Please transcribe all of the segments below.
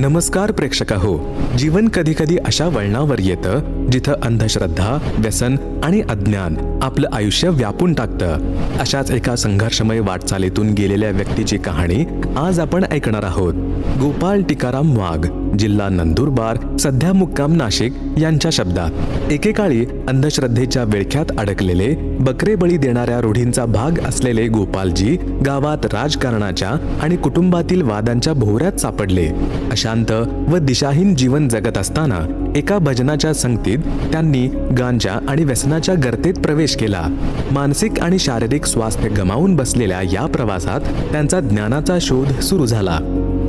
नमस्कार प्रेक्षक हो जीवन कधी कधी अशा वळणावर येतं जिथं अंधश्रद्धा व्यसन आणि अज्ञान आपलं आयुष्य व्यापून टाकतं. अशाच एका संघर्षमय वाटचालीतून गेलेल्या व्यक्तीची कहाणी आज आपण ऐकणार आहोत. गोपाळ टिकाराम वाघ जिल्हा नंदुरबार सध्या मुक्काम नाशिक यांच्या शब्दात. एकेकाळी अंधश्रद्धेच्या विळख्यात अडकलेले बकरे बळी देणाऱ्या रूढींचा भाग असलेले गोपालजी गावात राजकारणाच्या आणि कुटुंबातील वादांच्या भोवऱ्यात सापडले. अशांत व दिशाहीन जीवन जगत असताना एका भजनाच्या संगतीत त्यांनी गांजा आणि व्यसनाच्या गर्तेत प्रवेश केला. मानसिक आणि शारीरिक स्वास्थ्य गमावून बसलेल्या या प्रवासात त्यांचा ज्ञानाचा शोध सुरू झाला.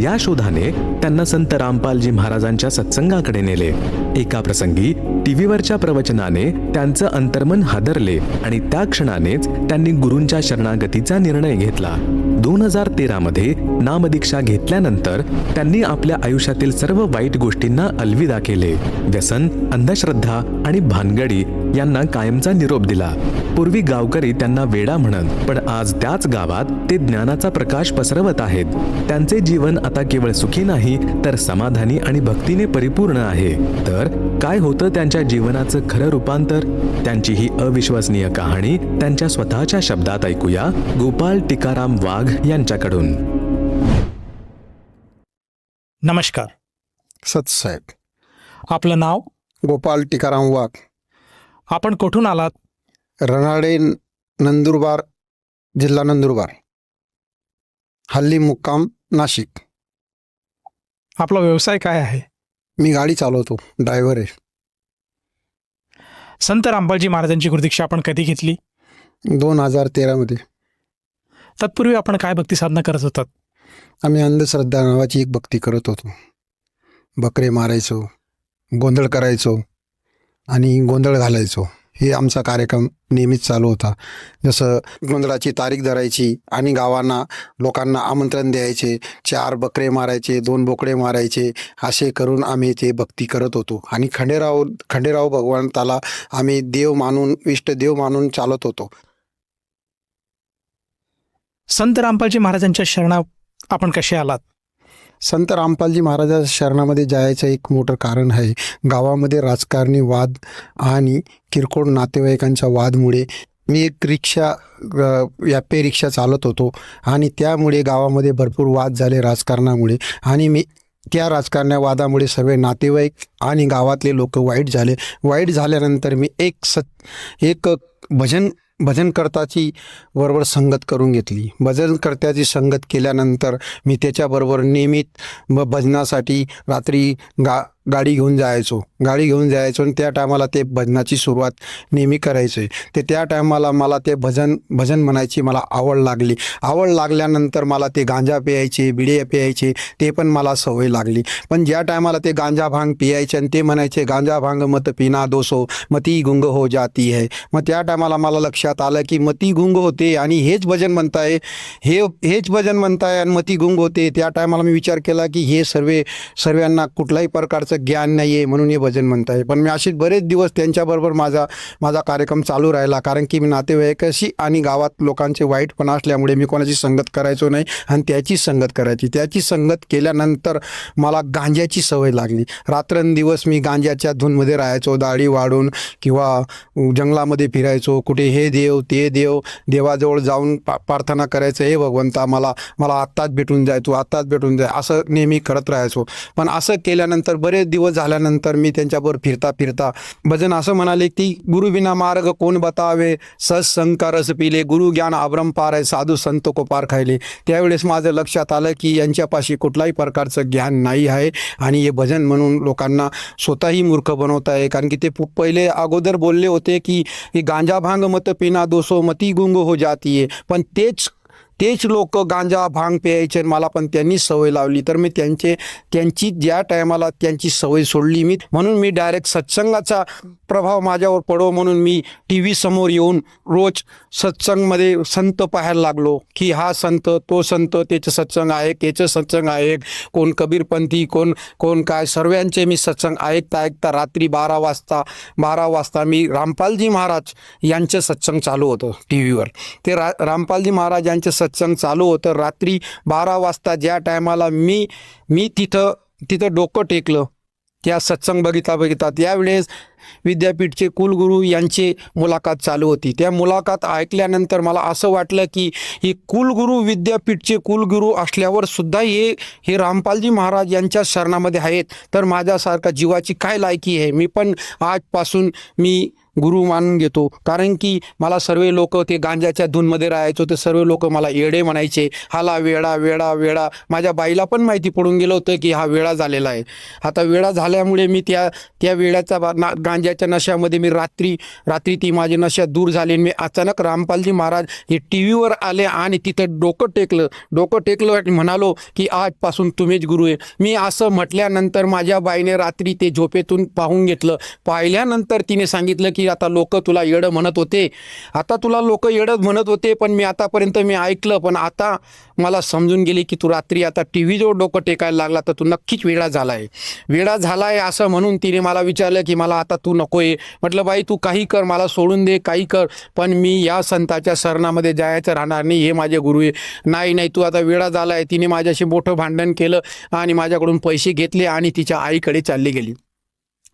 या शोधाने त्यांना संत रामपालजी महाराजांच्या सत्संगाकडे नेले. एका प्रसंगी टीव्हीवरच्या प्रवचनाने त्यांचं अंतर्मन हादरले आणि त्या क्षणानेच त्यांनी गुरूंच्या शरणागतीचा निर्णय घेतला. दोन हजार तेरामध्ये नामदीक्षा घेतल्यानंतर त्यांनी आपल्या आयुष्यातील सर्व वाईट गोष्टींना अलविदा केले. व्यसन अंधश्रद्धा आणि भानगडी यांना कायमचा निरोप दिला. पूर्वी गावकरी त्यांना वेडा म्हणत पण आज त्याच गावात ते ज्ञानाचा प्रकाश पसरवत आहेत. त्यांचे जीवन आता केवळ सुखी नाही तर समाधानी आणि भक्तीने परिपूर्ण आहे. तर काय होतं त्यांच्या जीवनाचं खरं रूपांतर? त्यांची ही अविश्वसनीय कहाणी त्यांच्या स्वतःच्या शब्दात ऐकूया गोपाल टिकाराम वाघ यांच्याकडून. नमस्कार. सतसाहेब. आपलं नाव? गोपाल टिकाराम वाघ. आपण कुठून आलात? रनाडे नंदुरबार जिल्हा नंदुरबार. हल्ली मुक्काम नाशिक. आपला व्यवसाय काय आहे? मी गाडी चालवतो ड्रायव्हर आहे. संत रामपालजी महाराजांची गुरुदीक्षा आपण कधी घेतली? दोन हजार तेरामध्ये तत्पूर्वी आपण काय भक्ती साधना करत होतात? आम्ही अंधश्रद्धा नावाची एक भक्ती करत होतो. बकरे मारायचो गोंधळ करायचो आणि गोंधळ घालायचो. हे आमचा कार्यक्रम नेहमीच चालू होता. जसं गोंधळाची तारीख धरायची आणि गावांना लोकांना आमंत्रण द्यायचे चार बकरे मारायचे दोन बोकडे मारायचे असे करून आम्ही ते भक्ती करत होतो. आणि खंडेराव खंडेराव भगवंताला आम्ही देव मानून इष्ट देव मानून चालत होतो. संत रामपालजी महाराजांच्या शरणा आपण कसे आलात? संत रामपालजी महाराजा शरणामध्ये जायचं एक मोठं कारण आहे. गावामध्ये राजकारणी वाद आणि किरकोळ नातेवाईकांच्या वादमुळे मी एक रिक्षा व्यापे रिक्षा चालत होतो आणि त्यामुळे गावामध्ये भरपूर वाद झाले राजकारणामुळे आणि मी त्या राजकारण्या वादामुळे सर्व नातेवाईक आणि गावातले लोक वाईट झाले. वाईट झाल्यानंतर मी एक सत एक भजन भजनकर्ताची बरोबर संगत करून घेतली. भजनकर्त्याची संगत केल्यानंतर मी त्याच्याबरोबर नियमित ब भजनासाठी रात्री गा गाडी घेऊन जायचो. गाडी घेऊन जायचो आणि त्या टायमाला ते भजनाची सुरुवात नेहमी करायचे. ते त्या टायमाला मला ते भजन भजन म्हणायची मला आवड लागली. आवड लागल्यानंतर मला ते गांजा प्यायचे बिडे प्यायचे ते पण मला सवय लागली. पण ज्या टायमाला ते गांजा भांग पियायचे आणि ते म्हणायचे गांजा भांग मत पिना दोसो मती गुंग हो जाती है. मग त्या टायमाला मला लक्षात आलं की मती गुंग होते आणि हेच भजन म्हणताय हे हेच भजन म्हणताय आणि मती गुंग होते. त्या टायमाला मी विचार केला की हे सर्व सर्वांना कुठलाही प्रकारचं ज्ञान नाही आहे म्हणून हे भजन म्हणताय. पण मी असे बरेच दिवस त्यांच्याबरोबर माझा माझा कार्यक्रम चालू राहिला. कारण की मी नातेवाईकाशी आणि गावात लोकांचे वाईटपणा असल्यामुळे मी कोणाची संगत करायचो नाही आणि त्याची संगत करायची. त्याची संगत केल्यानंतर मला गांज्याची सवय लागली. रात्रंदिवस मी गांज्याच्या धूनमध्ये राहायचो दाढी वाढून किंवा जंगलामध्ये फिरायचो. कुठे हे देव ते देव देवाजवळ जाऊन पा प्रार्थना करायचं. हे भगवंता मला मला आत्ताच भेटून जाय तू आत्ताच भेटून जाय. असं नेहमी करत राहायचो. पण असं केल्यानंतर बरेच दिवस झाल्यानंतर मी त्यांच्याबरोबर फिरता फिरता भजन असं म्हणाले की गुरुविना मार्ग कोण बतावे? सत्संग रस पिले गुरु ज्ञान अभ्रंपार आहे साधू संत को पार खायले. त्यावेळेस माझं लक्षात आलं की यांच्यापाशी कुठलाही प्रकारचं ज्ञान नाही आहे आणि हे भजन म्हणून लोकांना स्वतःही मूर्ख बनवत आहे. कारण की ते पहिले अगोदर बोलले होते की गांजा भांग मत पिना दोसो मती गुंग हो जाती पण तेच तेच लोक गांजा भांग प्यायचे आणि मला पण त्यांनी सवय लावली. तर मी त्यांचे त्यांची ज्या टायमाला त्यांची सवय सोडली मी म्हणून मी डायरेक्ट सत्संगाचा प्रभाव माझ्यावर पडो म्हणून मी टी व्ही समोर येऊन रोज सत्संगमध्ये संत पाहायला लागलो की हा संत तो संत त्याचं सत्संग आहे त्याचं सत्संग आहे. कोण कबीरपंथी कोण कोण काय सर्वांचे मी सत्संग ऐकता ऐकता रात्री बारा वाजता बारा वाजता मी रामपालजी महाराज यांचे सत्संग चालू होतं टी व्हीवर ते रा रामपालजी महाराज यांचे सत् सत्संग चालू होतं. रात्री बारा वाजता ज्या टायमाला मी मी तिथं तिथं डोकं टेकलं. त्या सत्संग बघिता बघिता त्यावेळेस विद्यापीठचे कुलगुरू यांची मुलाखत चालू होती. त्या मुलाखत ऐकल्यानंतर मला असं वाटलं की हे कुलगुरू विद्यापीठचे कुलगुरू असल्यावर सुद्धा हे हे रामपालजी महाराज यांच्या शरणामध्ये आहेत. तर माझ्यासारखा जीवाची काय लायकी आहे? मी पण आजपासून मी गुरु मानून घेतो. कारण की मला सर्व लोक ते गांजाच्या धूनमध्ये राहायचो ते सर्व लोक मला येडे म्हणायचे. हाला वेळा वेडा वेडा. माझ्या बाईला पण माहिती पडून गेलं होतं की हा वेळा झालेला आहे. आता वेळा झाल्यामुळे मी त्या त्या वेळाचा ना गांजाच्या नशामध्ये मी रात्री रात्री ती माझी नशा दूर झाली आणि मी अचानक रामपालजी महाराज हे टी व्हीवर आले आणि तिथं डोकं टेकलं. डोकं टेकलं आणि म्हणालो की आजपासून तुम्हीच गुरु आहे. मी असं म्हटल्यानंतर माझ्या बाईने रात्री ते झोपेतून पाहून घेतलं. पाहिल्यानंतर तिने सांगितलं की आता लोक तुला येडं म्हणत होते. आता तुला लोक येडं म्हणत होते पण मी आतापर्यंत मी ऐकलं पण आता मला समजून गेली की तू रात्री आता टी व्हीजवळ डोकं टेकायला लागला तर तू नक्कीच वेळा झाला आहे वेळा झाला आहे असं म्हणून तिने मला विचारलं की मला आता तू नको आहे म्हटलं बाई तू काही कर मला सोडून दे काही कर पण मी या संताच्या शरणामध्ये जायचं राहणार नाही हे माझे गुरु आहे. नाही नाही तू आता वेळा झाला आहे तिने माझ्याशी मोठं भांडण केलं आणि माझ्याकडून पैसे घेतले आणि तिच्या आईकडे चालली गेली.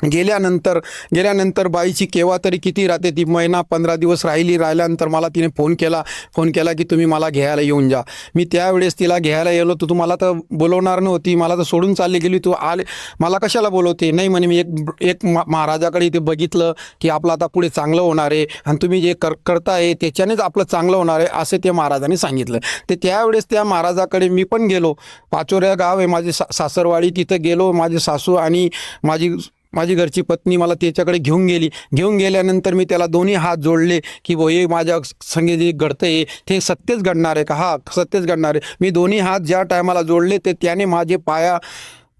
गेल्यानंतर गेल्यानंतर बाईची केव्हा तरी किती राहते ती महिना पंधरा दिवस राहिली राहिल्यानंतर मला तिने फोन केला. फोन केला की तुम्ही मला घ्यायला येऊन जा. मी त्यावेळेस तिला घ्यायला गेलो तर तू मला तर बोलवणार नव्हती. मला तर सोडून चालली गेली. तू आले मला कशाला बोलवते? नाही म्हणे मी एक एक महाराजाकडे इथे बघितलं की आपलं आता पुढे चांगलं होणार आहे आणि तुम्ही जे कर करताय त्याच्यानेच आपलं चांगलं होणार आहे असे त्या महाराजांनी सांगितलं. ते त्यावेळेस त्या महाराजाकडे मी पण गेलो. पाचोऱ्या गाव आहे माझे सा सासरवाडी तिथं गेलो. माझे सासू आणि माझी माझी घरची पत्नी मला त्याच्याकडे घेऊन गेली. घेऊन गेल्यानंतर मी त्याला दोन्ही हात जोडले की भो हे माझ्या संगे जे घडतंय ते सत्यच घडणार आहे का? हा सत्यच घडणार आहे. मी दोन्ही हात ज्या टायमाला जोडले ते त्याने माझे पाया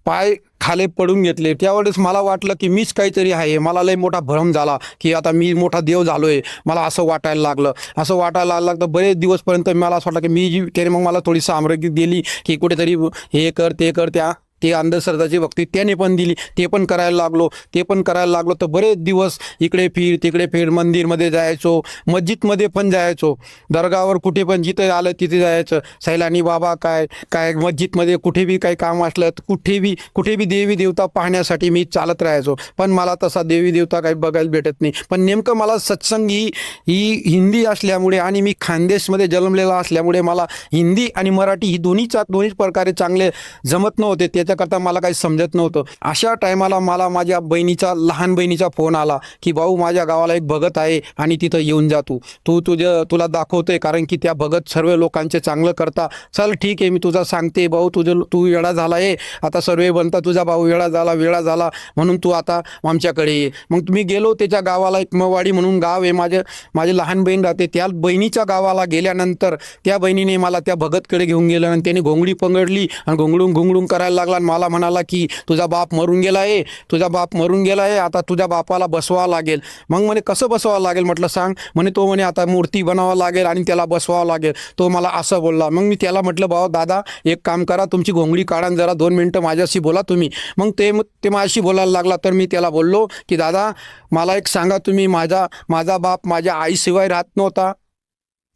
पाय खाले पडून घेतले. त्यावेळेस मला वाटलं की मीच काहीतरी आहे. मला लय मोठा भ्रम झाला की आता मी मोठा देव झालोय. मला असं वाटायला लागलं. असं वाटायला लागलं तर बरेच दिवसपर्यंत मला असं वाटलं की मी जी त्याने मग मला थोडी सामग्री दिली की कुठेतरी हे कर ते कर त्या ते अंधश्रद्धाची भक्ती त्याने पण दिली ते पण करायला लागलो ते पण करायला लागलो. तर बरेच दिवस इकडे फिर तिकडे फिर मंदिरमध्ये जायचो मस्जिदमध्ये पण जायचो. दर्गावर कुठे पण जिथे आलं तिथे जायचं. सैलानी बाबा काय काय मस्जिदमध्ये कुठे बी काही काम असलं तर कुठे बी कुठे बी देवी देवता पाहण्यासाठी मी चालत राहायचो. पण मला तसा देवी देवता काही बघायला भेटत नाही. पण नेमकं मला सत्संग ही ही हिंदी असल्यामुळे आणि मी खानदेशमध्ये जन्मलेला असल्यामुळे मला हिंदी आणि मराठी ही दोन्हीचा दोन्ही प्रकारे चांगले जमत नव्हते. त्याच्याकरता मला काही समजत नव्हतं. अशा टायमाला मला माझ्या बहिणीचा लहान बहिणीचा फोन आला की भाऊ माझ्या गावाला एक भगत आहे आणि तिथं येऊन जा तू. तू तुझं तुला दाखवतोय कारण की त्या भगत सर्व लोकांचे चांगलं करता. चल ठीक आहे मी तुझा सांगते. भाऊ तुझं तू वेळा झाला आहे. आता सर्व बनता तुझा भाऊ वेळा झाला वेळा झाला. म्हणून तू आता आमच्याकडे ये. मग मी गेलो त्याच्या गावाला एक मवाडी म्हणून गाव आहे माझे. माझी लहान बहीण राहते. त्या बहिणीच्या गावाला गेल्यानंतर त्या बहिणीने मला त्या भगतकडे घेऊन गेलं आणि त्याने घोंगडी पंगडली आणि घोंगडून घोंगडून करायला लागला. आणि मला म्हणाला की तुझा बाप मरून गेला आहे तुझा बाप मरून गेला आहे आता तुझ्या बापाला बसवावं लागेल. मग म्हणे कसं बसवावं लागेल म्हटलं सांग? म्हणे तो म्हणे आता मूर्ती बनावं लागेल आणि त्याला बसवावं लागेल. तो मला असं बोलला. मग मी त्याला म्हटलं भाऊ दादा एक काम करा तुमची घोंगडी काढा जरा दोन मिनटं माझ्याशी बोला तुम्ही. मग ते ते माझ्याशी बोलायला लागला. तर मी त्याला बोललो की दादा मला एक सांगा तुम्ही माझा माझा बाप माझ्या आईशिवाय राहत नव्हता.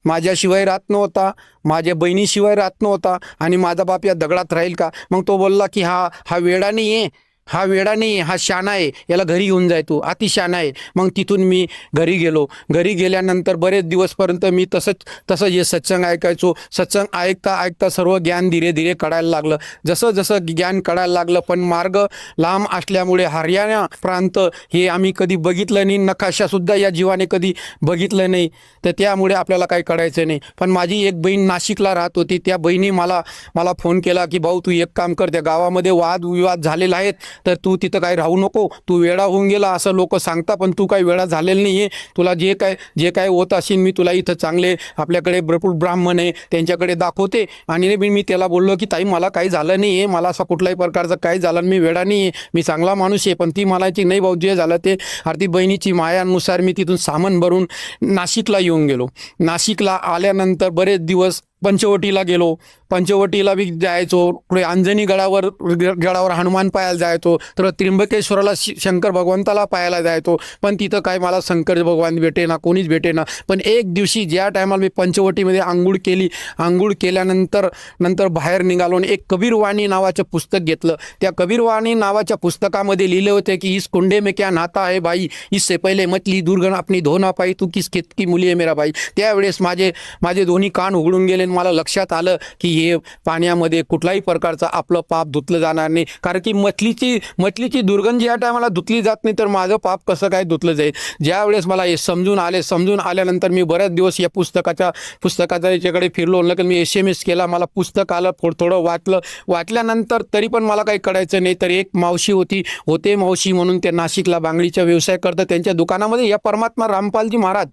माझ्याशिवाय राहत नव्हता माझ्या बहिणीशिवाय राहत नव्हता आणि माझा बाप या दगडात राहील का? मग तो बोलला की हा हा वेडा नाही आहे हा वेडा नाही हा शाना आहे याला घरी घेऊन जाय तू अति शाणा आहे. मग तिथून मी घरी गेलो. घरी गेल्यानंतर बरेच दिवसपर्यंत मी तसंच तसं जे सत्संग ऐकायचो सत्संग ऐकता ऐकता सर्व ज्ञान धीरे धीरे कळायला लागलं. जसं जसं ज्ञान कळायला लागलं पण मार्ग लांब असल्यामुळे हरियाणा प्रांत हे आम्ही कधी बघितलं नाही नकाशासुद्धा या जीवाने कधी बघितलं नाही. तर त्यामुळे आपल्याला काही कळायचं नाही. पण माझी एक बहीण नाशिकला राहत होती. त्या बहिणी मला मला फोन केला की भाऊ तू एक काम कर त्या गावामध्ये वाद विवाद आहेत. तर तू तिथं काही राहू नको तू वेळा होऊन गेला असं लोक सांगता पण तू काही वेळा झालेला नाही आहे तुला जे काय जे काय होत असेल मी तुला इथं चांगले आपल्याकडे भरपूर ब्राह्मण आहे त्यांच्याकडे दाखवते. आणि मी मी त्याला बोललो की ताई मला काही झालं नाही आहे मला असं कुठल्याही प्रकारचं काही झालं मी वेळा नाही आहे मी चांगला माणूस आहे पण ती म्हणायची नाही भाऊ जे झालं ते अर्थी बहिणीची मायानुसार मी तिथून सामान भरून नाशिकला येऊन गेलो. नाशिकला आल्यानंतर बरेच दिवस पंचवटीला गेलो. पंचवटीला बी जायचो. पुढे अंजनी गडावर ग- गडावर हनुमान पाहायला जायचो. तर त्र्यंबकेश्वराला शंकर भगवंताला पाहायला जायचो. पण तिथं काय मला शंकर भगवान भेटे ना कोणीच भेटे ना पण एक दिवशी ज्या टायमाला मी पंचवटीमध्ये आंघोळ केली आंघोळ केल्यानंतर नंतर बाहेर निघालो आणि एक कबीरवाणी नावाचं पुस्तक घेतलं. त्या कबीरवाणी नावाच्या पुस्तकामध्ये लिहिले होते की इस कुंडे में क्या नाता आहे बाई. इससे पहिले मतली दुर्गण आपली धोना पाई. तू किस खेतकी मुली आहे मेरा बाई त्यावेळेस माझे माझे दोन्ही कान उघडून गेले. मला लक्षात आलं की हे पाण्यामध्ये कुठलाही प्रकारचं आपलं पाप धुतलं जाणार नाही. कारण की मछलीची मछलीची दुर्गंध ज्या टायमाला धुतली जात नाही तर माझं पाप कसं काय धुतलं जाईल? ज्या वेळेस मला हे समजून आले समजून आल्यानंतर मी बऱ्याच दिवस या पुस्तकाच्या पुस्तकाच्या याच्याकडे फिरलो. लगेच मी एस एम एस केला मला पुस्तक आलं थोडं थोडं वाचलं वाचल्यानंतर तरी पण मला काही कळायचं नाही. तर एक मावशी होती होते मावशी म्हणून ते नाशिकला बांगडीचा व्यवसाय करतात. त्यांच्या दुकानामध्ये या परमात्मा रामपालजी महाराज.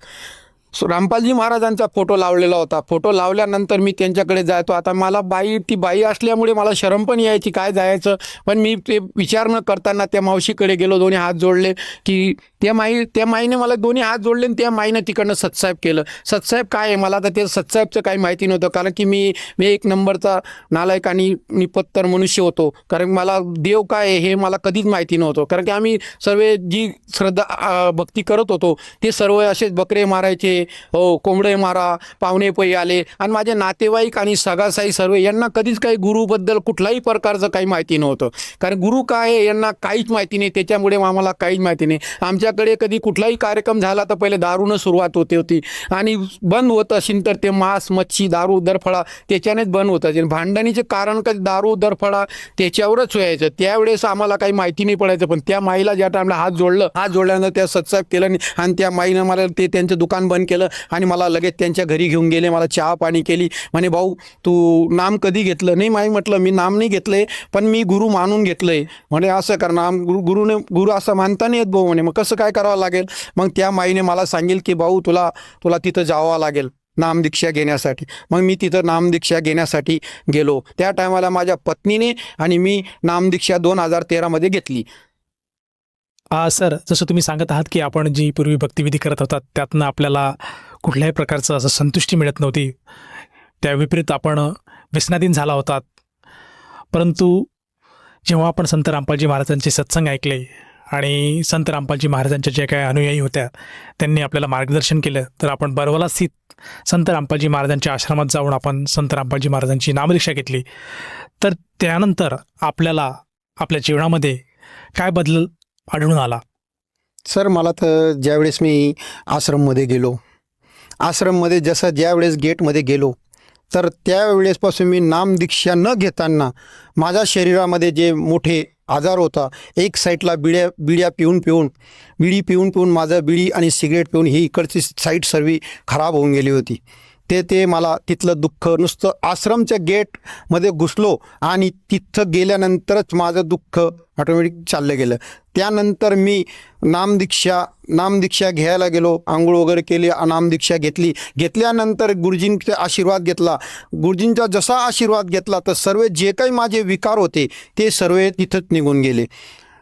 रामपालजी महाराजांचा फोटो लावलेला होता. फोटो लावल्यानंतर मी त्यांच्याकडे जायचो. आता मला बाई ती बाई असल्यामुळे मला शरम पण यायची काय जायचं? पण मी ते विचार न करताना त्या मावशीकडे गेलो दोन्ही हात जोडले की त्या माई त्या माईने मला दोन्ही हात जोडले आणि त्या माईनं तिकडनं सत्साहेब केलं. सत्साहेब काय आहे? मला आता ते सत्साहेबचं काही माहिती नव्हतं. कारण की मी मी एक नंबरचा नालायक आणि निपत्तर मनुष्य होतो. कारण मला देव काय आहे हे मला कधीच माहिती नव्हतं. कारण की आम्ही सर्व जी श्रद्धा भक्ती करत होतो ते सर्व असेच बकरे मारायचे हो कोंबडे मारा पाहुणे पै आले. आणि माझे नातेवाईक आणि सगासाई सर्व यांना कधीच काही गुरुबद्दल कुठलाही प्रकारचं काही माहिती नव्हतं. कारण गुरु काय आहे यांना काहीच माहिती नाही. त्याच्यामुळे आम्हाला काहीच माहिती नाही. आमच्याकडे कधी कुठलाही कार्यक्रम झाला तर पहिले दारूनं सुरुवात होते होती. आणि बंद होत असेल तर ते मांस मच्छी दारू दरफळा त्याच्यानेच बंद होत असेल भांडणीचे कारण कधी दारू दरफळा त्याच्यावरच व्हायचं. त्यावेळेस आम्हाला काही माहिती नाही पडायचं. पण त्या माईला ज्या टाईमला हात जोडलं हात जोडल्यानंतर त्या सत्साग केलं आणि त्या माईनं मला ते त्यांचं दुकान बंद केलं आणि मला लगेच त्यांच्या घरी घेऊन गेले मला चहा पाणी केली. म्हणे भाऊ तू नाम कधी घेतलं? नाही माई म्हटलं मी नाम नाही घेतलंय पण मी गुरु मानून घेतलंय. म्हणे असं कर नाम गुरु गुरुने गुरु असं मानता नाही येत भाऊ म्हणे मग कसं काय करावं लागेल? मग त्या माईने मला सांगेल की भाऊ तुला तुला तिथं जावं लागेल नामदीक्षा घेण्यासाठी. मग मी तिथं नामदीक्षा घेण्यासाठी गेलो. त्या टायमाला माझ्या पत्नीने आणि मी नामदीक्षा दोन हजार तेरामध्ये घेतली. सर जसं तुम्ही सांगत आहात की आपण जी पूर्वी भक्तिविधी करत होतात त्यातनं आपल्याला कुठल्याही प्रकारचं असं संतुष्टी मिळत नव्हती. त्या विपरीत आपण व्यसनाधीन झाला होतात परंतु जेव्हा आपण संत रामपालजी महाराजांचे सत्संग ऐकले आणि संत रामपालजी महाराजांच्या ज्या काही अनुयायी होत्या त्यांनी आपल्याला मार्गदर्शन केलं तर आपण बरवला स्थित संत रामपालजी महाराजांच्या आश्रमात जाऊन आपण संत रामपालजी महाराजांची नामरिक्षा घेतली. तर त्यानंतर आपल्याला आपल्या जीवनामध्ये काय बदल आढळून आला. सर मला तर ज्यावेळेस मी आश्रममध्ये गेलो आश्रममध्ये जसं ज्यावेळेस गेटमध्ये गेलो तर त्यावेळेसपासून मी नामदीक्षा न घेताना माझ्या शरीरामध्ये जे मोठे आजार होता एक साईडला बिड्या बिड्या पिऊन पिऊन बिडी पिऊन पिऊन माझं बिडी आणि सिगरेट पिऊन ही इकडची साईट सर्व खराब होऊन गेली होती. ते ते मला तिथलं दुःख नुसतं आश्रमच्या गेटमध्ये घुसलो आणि तिथं गेल्यानंतरच माझं दुःख ऑटोमॅटिक चाललं गेलं. त्यानंतर मी नामदीक्षा नामदीक्षा घ्यायला गेलो आंघोळ वगैरे केली नामदीक्षा घेतली. घेतल्यानंतर गुरुजींचा आशीर्वाद घेतला. गुरुजींचा जसा आशीर्वाद घेतला तर सर्व जे काही माझे विकार होते ते सर्व तिथंच निघून गेले.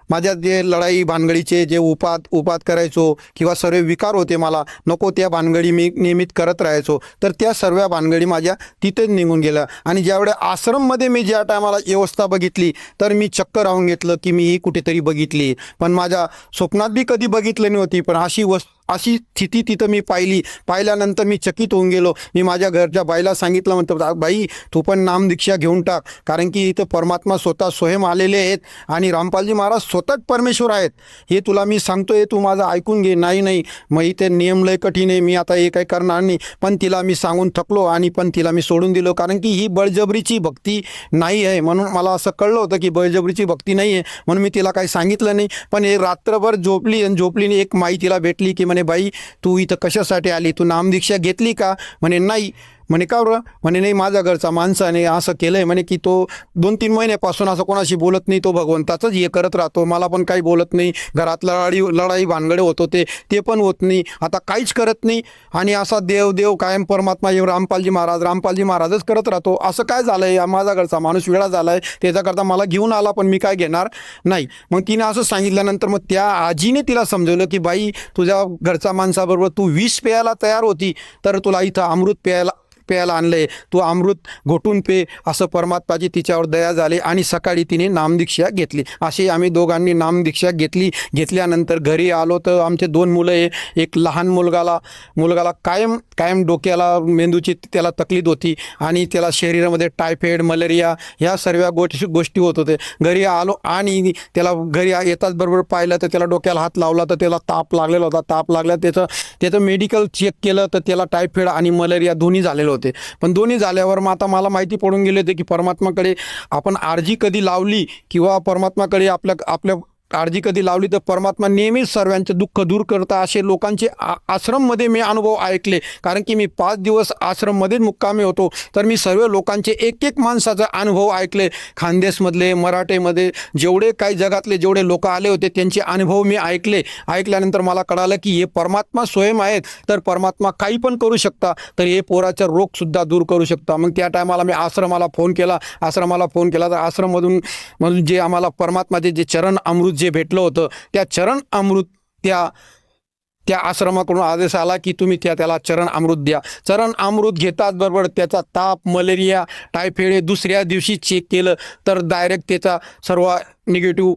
माझ्या जे लढाई भानगडीचे जे उपात उपात करायचो किंवा सर्व विकार होते मला नको त्या भानगडी मी नियमित करत राहायचो. तर त्या सर्व भानगडी माझ्या तिथेच निघून गेल्या. आणि ज्यावेळेस आश्रममध्ये मी ज्या टायमाला व्यवस्था बघितली तर मी चक्क राहून घेतलं की मी ही कुठेतरी बघितली. पण माझ्या स्वप्नात बी कधी बघितलं नव्हती पण अशी वस्तू अशी स्थिती तिथं मी पाहिली. पाहिल्यानंतर मी चकित होऊन गेलो. मी माझ्या घरच्या बाईला सांगितलं म्हणतो बाई तू पण नामदीक्षा घेऊन टाक. कारण की इथं परमात्मा स्वतः स्वयं आलेले आहेत आणि रामपालजी महाराज स्वतःच परमेश्वर आहेत. हे तुला मी सांगतोय तू माझं ऐकून घे. नाही नाही मग इथे नियम लय कठीण आहे. मी आता हे काही करणार नाही. पण तिला मी सांगून थकलो आणि पण तिला मी सोडून दिलो. कारण की ही बळजबरीची भक्ती नाही आहे. म्हणून मला असं कळलं होतं की बळजबरीची भक्ती नाही आहे. म्हणून मी तिला काही सांगितलं नाही. पण हे रात्रभर झोपली आणि झोपलीने एक माई तिला भेटली की म्हणे बाई तू इथं कशासाठी आली? तू नामदीक्षा घेतली का? म्हणे नाही. म्हणे का बरं? म्हणे नाही माझ्या घरचा माणसाने असं केलं आहे म्हणे की तो दोन तीन महिन्यापासून असं कोणाशी बोलत नाही तो भगवंताचंच हे करत राहतो. मला पण काही बोलत नाही. घरात लढाई लढाई भानगडे होत होते. ते पण होत नाही. आता काहीच करत नाही. आणि असा देव देव कायम परमात्मा येऊ रामपालजी महाराज रामपालजी महाराजच करत राहतो. असं काय झालं आहे माझा घरचा माणूस वेळा झाला आहे त्याच्याकरता मला घेऊन आला पण मी काय घेणार नाही. मग तिने असं सांगितल्यानंतर मग त्या आजीने तिला समजवलं की बाई तुझ्या घरचा माणसाबरोबर तू विष प्यायला तयार होती. तर तुला इथं अमृत प्यायला प्यायला आणलंय. तू अमृत घोटून पे असं परमात्माची तिच्यावर दया झाली आणि सकाळी तिने नामदीक्षा घेतली. अशी आम्ही दोघांनी नामदीक्षा घेतली. घेतल्यानंतर घरी आलो तर आमचे दोन मुलं आहे. एक लहान मुलगाला मुलगाला कायम कायम डोक्याला मेंदूची त्याला तकलीफ होती आणि त्याला शरीरामध्ये टायफॉईड मलेरिया ह्या सर्व गोष्टी गोष्टी होत होते घरी आलो आणि त्याला घरी येताच बरोबर पाहिलं तर त्याला डोक्याला हात लावला तर त्याला ताप लागलेला होता. ताप लागला त्याचं त्याचं मेडिकल चेक केलं तर त्याला टायफॉईड आणि मलेरिया दोन्ही झालेलं होतं. पण दोन्ही झाल्यावर मग आता मला माहिती पडून गेले होते की परमात्माकडे आपण आरजी कधी लावली किंवा परमात्माकडे आपल्या आपल्या काळजी कधी लावली तर परमात्मा नेहमीच सर्वांचे दुःख दूर करता असे लोकांचे आ आश्रममध्ये मी अनुभव ऐकले. कारण की मी पाच दिवस आश्रममध्येच मुक्कामी होतो. तर मी सर्व लोकांचे एक एक माणसाचा अनुभव ऐकले. खानदेशमधले मराठेमध्ये जेवढे काही जगातले जेवढे लोक आले होते त्यांचे अनुभव मी ऐकले. ऐकल्यानंतर मला कळालं की हे परमात्मा स्वयं आहेत. तर परमात्मा काही पण करू शकता. तर हे पोराचा रोगसुद्धा दूर करू शकता. मग त्या टायमाला मी आश्रमाला फोन केला. आश्रमाला फोन केला. तर आश्रममधून मधून जे आम्हाला परमात्माचे जे चरण अमृत जे भेटलं होतं त्या चरण अमृत त्या त्या आश्रमाकडून आदेश आला की तुम्ही त्या त्याला चरण अमृत द्या. चरण अमृत घेतात बरोबर त्याचा ताप मलेरिया टायफॉइड हे दुसऱ्या दिवशी चेक केलं तर डायरेक्ट त्याचा सर्व निगेटिव्ह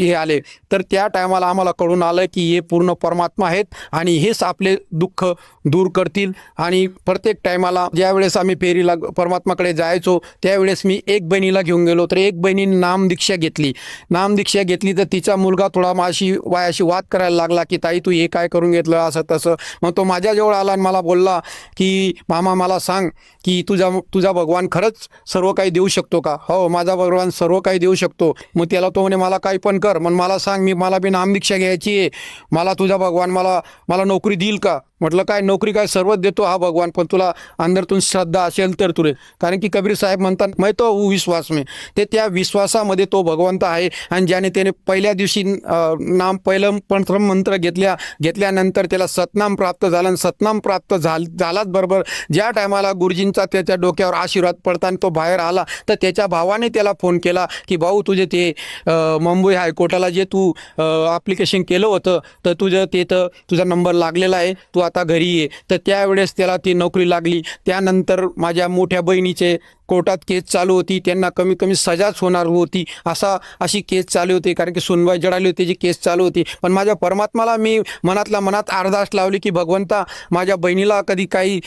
हे आले. तर त्या टायमाला आम्हाला कळून आलं की हे पूर्ण परमात्मा आहेत आणि हेच आपले दुःख दूर करतील. आणि प्रत्येक टायमाला ज्यावेळेस आम्ही फेरीला परमात्माकडे जायचो त्यावेळेस मी एक बहिणीला घेऊन गेलो. तर एक बहिणीने नामदीक्षा घेतली. नामदीक्षा घेतली तर तिचा मुलगा थोडा माझी वायाशी वाद करायला लागला की ताई तू हे काय करून घेतलं असं तसं? मग तो माझ्याजवळ आला आणि मला बोलला की मामा मला सांग की तुझा तुझा भगवान खरंच सर्व काही देऊ शकतो का? हो माझा भगवान सर्व काही देऊ शकतो. मग त्याला तो म्हणे मला काही पण कर. मग मला सांग मी मला बी नामभिक्षा घ्यायची आहे. मला तुझा भगवान मला मला नोकरी देईल का? म्हटलं काय नोकरी काय सर्वच देतो हा भगवान पण तुला अंदरतून श्रद्धा असेल तर तुरे कारण की कबीर साहेब म्हणतात मै तो विश्वास मी. ते त्या विश्वासामध्ये तो भगवंत आहे आणि ज्याने त्याने पहिल्या दिवशी नाम पहिलं पंत्र मंत्र घेतल्या घेतल्यानंतर त्याला सतनाम प्राप्त झालं आणि सतनाम प्राप्त झाल झालाच बरोबर. ज्या टायमाला गुरुजींचा त्याच्या डोक्यावर आशीर्वाद पडताना तो बाहेर आला तर त्याच्या भावाने त्याला फोन केला की भाऊ तुझे ते मुंबई हाय कोर्टाला जे तू ॲप्लिकेशन केलं होतं तर तुझं ते तर तुझा नंबर लागलेला आहे तू आता घरी ये. तर त्यावेळेस त्याला ती नोकरी लागली. त्यानंतर माझ्या मोठ्या बहिणीचे कोर्टात केस चालू होती. त्यांना कमी कमी सजाच होणार होती. असा अशी केस चालू होती. कारण की सुनवाई जडाली होती जी केस चालू होती. पण माझ्या परमात्माला मी मनातल्या मनात अर्धास लावली की भगवंता माझ्या बहिणीला कधी काही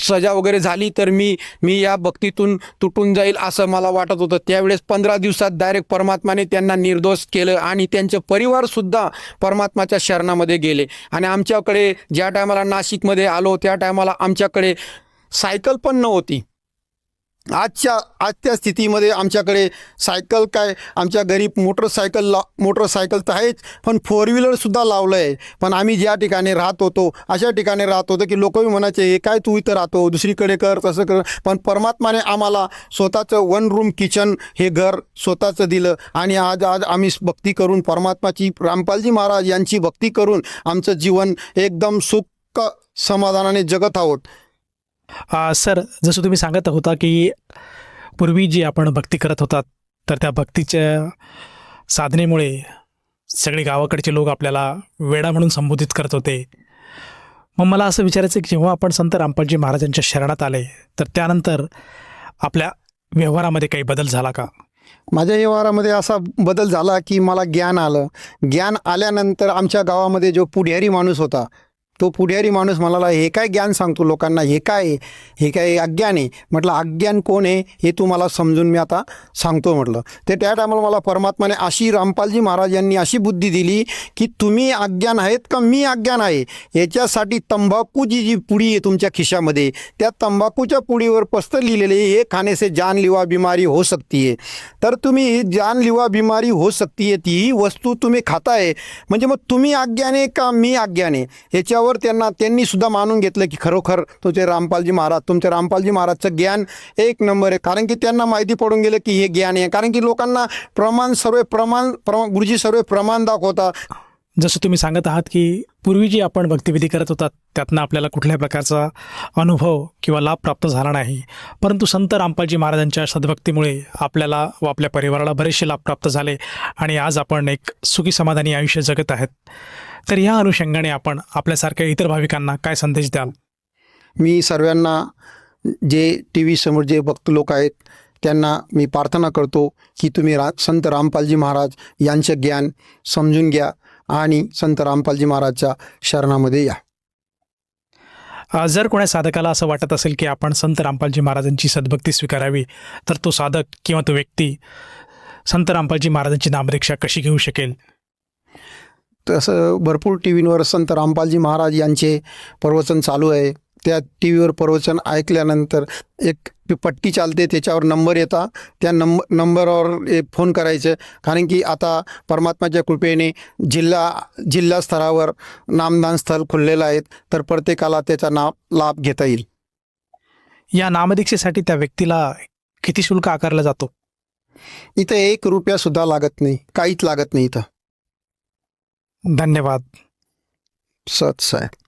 सजा वगैरे झाली तर मी मी या भक्तीतून तुटून जाईल असं मला वाटत होतं. त्यावेळेस पंधरा दिवसात डायरेक्ट परमात्माने त्यांना निर्दोष केलं आणि त्यांचे परिवारसुद्धा परमात्माच्या शरणामध्ये गेले. आणि आमच्याकडे ज्या टायमाला नाशिकमध्ये आलो त्या टायमाला आमच्याकडे सायकल पण नव्हती. आजच्या आजच्या स्थितीमध्ये आमच्याकडे सायकल काय आमच्या घरी मोटरसायकल ला मोटरसायकल तर आहेच पण फोर व्हीलरसुद्धा लावलं आहे पण आम्ही ज्या ठिकाणी राहत होतो अशा ठिकाणी राहत होतो की लोकही म्हणायचे हे काय तू इथं राहतो दुसरीकडे कर तसं कर. पण परमात्माने आम्हाला स्वतःचं वन रूम किचन हे घर स्वतःचं दिलं. आणि आज आज आम्ही भक्ती करून परमात्माची रामपालजी महाराज यांची भक्ती करून आमचं जीवन एकदम सुख समाधानाने जगत आहोत. सर जसं तुम्ही सांगत होता की पूर्वी जी आपण भक्ती करत होतात तर त्या भक्तीच्या साधनेमुळे सगळे गावाकडचे लोक आपल्याला वेडा म्हणून संबोधित करत होते. मग मला असं विचारायचं की जेव्हा आपण संत रामपालजी महाराजांच्या शरणात आले तर त्यानंतर आपल्या व्यवहारामध्ये काही बदल झाला का? माझ्या व्यवहारामध्ये असा बदल झाला की मला ज्ञान आलं. ज्ञान आल्यानंतर आमच्या गावामध्ये जो पुढारी माणूस होता तो पुढारी माणूस म्हणाला हे काय ज्ञान सांगतो लोकांना? हे काय आहे? हे काय अज्ञान आहे? म्हटलं अज्ञान कोण आहे हे तू मला समजून मी आता सांगतो म्हटलं. ते त्या टायमाला मला परमात्माने अशी रामपालजी महाराज यांनी अशी बुद्धी दिली की तुम्ही अज्ञान आहेत का मी अज्ञान आहे? याच्यासाठी तंबाखूची जी पुडी आहे तुमच्या खिशामध्ये त्या तंबाखूच्या पुडीवर पस्त लिहिलेले हे खाने से बिमारी हो सकती आहे तर तुम्ही जानलिवा बिमारी हो सकती आहे ती वस्तू तुम्ही खाताय. म्हणजे मग तुम्ही अज्ञान आहे का मी अज्ञान आहे? याच्यावर त्यांना त्यांनी सुद्धा मानून घेतलं की खरोखर तुमचे रामपालजी महाराज तुमचे रामपालजी महाराजचं ज्ञान एक नंबर आहे. कारण की त्यांना माहिती पडून गेलं की हे ज्ञान आहे. कारण की लोकांना प्रमाण सर्व प्रमाण प्रमाण गुरुजी सर्व प्रमाण दाखवता. जसं तुम्ही सांगत आहात की पूर्वी जी आपण भक्तिविधी करत होतात त्यातनं आपल्याला कुठल्या प्रकारचा अनुभव किंवा लाभ प्राप्त झाला नाही. परंतु संत रामपालजी महाराजांच्या सद्भक्तीमुळे आपल्याला व आपल्या परिवाराला बरेचसे लाभ प्राप्त झाले आणि आज आपण एक सुखी समाधानी आयुष्य जगत आहेत. तर या अनुषंगाने आपण आपल्यासारख्या इतर भाविकांना काय संदेश द्याल? मी सर्वांना जे टी व्ही समोर जे भक्त लोक आहेत त्यांना मी प्रार्थना करतो की तुम्ही रा संत रामपालजी महाराज यांचं ज्ञान समजून घ्या. आणि संत रामपालजी महाराजच्या शरणामध्ये या. जर कोणा साधकाला असं वाटत असेल की आपण संत रामपालजी महाराजांची सद्भक्ती स्वीकारावी तर तो साधक किंवा तो व्यक्ती संत रामपालजी महाराजांची नामदीक्षा कशी घेऊ शकेल? तसं भरपूर टी व्हीवर संत रामपालजी महाराज यांचे प्रवचन चालू आहे. त्या टी व्हीवर प्रवचन ऐकल्यानंतर एक पट्टी चालते त्याच्यावर नंबर येता. त्या नंबर नंबरवर फोन करायचं. कारण की आता परमात्माच्या कृपेने जिल्हा जिल्हा स्तरावर नामदान स्थळ खुललेलं आहेत तर प्रत्येकाला त्याचा नाव लाभ घेता येईल. या नामदीक्षेसाठी त्या व्यक्तीला किती शुल्क आकारला जातो? इथं एक रुपयासुद्धा लागत नाही. काहीच लागत नाही इथं. धन्यवाद. सच आहे